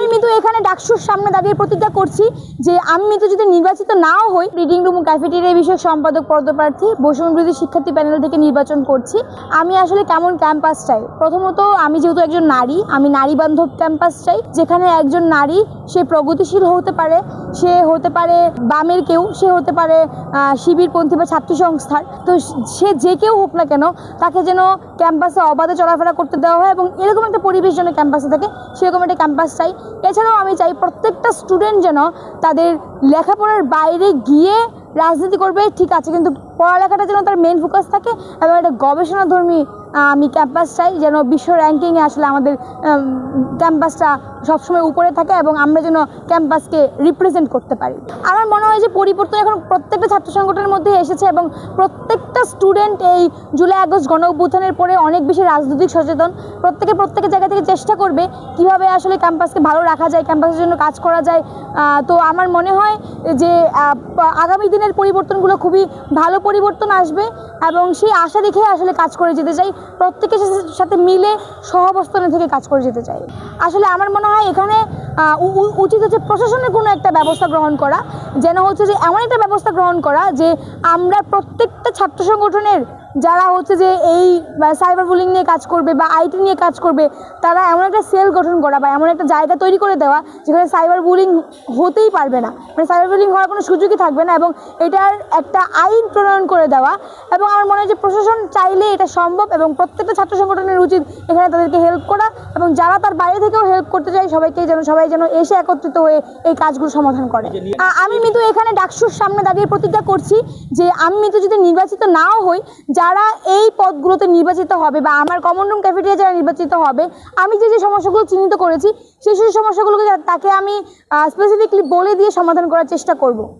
আমি মিতু এখানে ডাকসুর সামনে দাঁড়িয়ে প্রতিজ্ঞা করছি যে আমি মিতু যদি নির্বাচিত নাও হই রিডিং রুম ক্যাফেটেরিয়া বিষয়ক সম্পাদক, পদপ্রার্থী, বৈষম্য বিরোধী শিক্ষার্থী প্যানেল থেকে নির্বাচন করছি। আমি আসলে কেমন ক্যাম্পাস চাই? প্রথমত, আমি যেহেতু একজন নারী, আমি নারী বান্ধব ক্যাম্পাস চাই, যেখানে একজন নারী, সে প্রগতিশীল হতে পারে, সে হতে পারে বামের কেউ, সে হতে পারে শিবিরপন্থী বা ছাত্রী সংস্থার। তো সে যে কেউ হোক না কেন, তাকে যেন ক্যাম্পাসে অবাধে চলাফেরা করতে দেওয়া হয় এবং এরকম একটা পরিবেশ যেন ক্যাম্পাসে থাকে, সেরকম একটা ক্যাম্পাস চাই। এছাড়াও আমি চাই প্রত্যেকটা স্টুডেন্ট যেন তাদের লেখাপড়ার বাইরে গিয়ে রাজনীতি করবে, ঠিক আছে, কিন্তু পড়ালেখাটা যেন তার মেন ফোকাস থাকে এবং একটা গবেষণাধর্মী আমি ক্যাম্পাস চাই যেন বিশ্ব র্যাঙ্কিংয়ে আসলে আমাদের ক্যাম্পাসটা সবসময় উপরে থাকে এবং আমরা যেন ক্যাম্পাসকে রিপ্রেজেন্ট করতে পারি। আমার মনে হয় যে পরিবর্তন এখন প্রত্যেকটা ছাত্র সংগঠনের মধ্যে এসেছে এবং প্রত্যেকটা স্টুডেন্ট এই জুলাই, আগস্ট গণ অভ্যুত্থানের পরে অনেক বেশি রাজনৈতিক সচেতন। প্রত্যেকে প্রত্যেকের জায়গা থেকে চেষ্টা করবে কীভাবে আসলে ক্যাম্পাসকে ভালো রাখা যায় ক্যাম্পাসের জন্য কাজ করা যায়। তো আমার মনে হয় যে আগামী দিনের পরিবর্তনগুলো খুবই ভালো পরিবর্তন আসবে এবং সেই আশা দেখে আসলে কাজ করে যেতে চাই। প্রত্যেকের সাথে- মিলে সহাবস্থানে থেকে কাজ করে যেতে চাই। আসলে আমার মনে হয় এখানে উচিত হচ্ছে প্রশাসনের কোনো একটা ব্যবস্থা গ্রহণ করা। যেন হচ্ছে যে এমন একটা ব্যবস্থা গ্রহণ করা যে আমরা প্রত্যেকটা ছাত্র সংগঠনের যারা হচ্ছে যে এই সাইবার বুলিং নিয়ে কাজ করবে বা আইটি নিয়ে কাজ করবে, তারা এমন একটা সেল গঠন করা বা এমন একটা জায়গা তৈরি করে দেওয়া যেখানে সাইবার বুলিং হতেই পারবে না। মানে সাইবার বুলিং হওয়ার কোনো সুযোগই থাকবে না এবং এটার একটা আইন প্রণয়ন করে দেওয়া এবং আমার মনে হয় যে প্রশাসন চাইলে এটা সম্ভব এবং প্রত্যেকটা ছাত্র সংগঠনের উচিত এখানে তাদেরকে হেল্প করা এবং যারা তার বাইরে থেকেও হেল্প করতে চায় সবাইকে যেন সবাই যেন এসে একত্রিত হয়ে এই কাজগুলো সমাধান করে। আমি মিতু এখানে ডাকসুর সামনে দাঁড়িয়ে প্রতিজ্ঞা করছি যে আমি মিতু যদি নির্বাচিত নাও হই, যারা এই পদগুলোতে নির্বাচিত হবে বা আমার কমন রুম ক্যাফেটেরিয়া যারা নির্বাচিত হবে, আমি যে যে সমস্যাগুলো চিহ্নিত করেছি, সেই সেই সমস্যাগুলোকে তাকে আমি স্পেসিফিকলি বলে দিয়ে সমাধান করার চেষ্টা করব।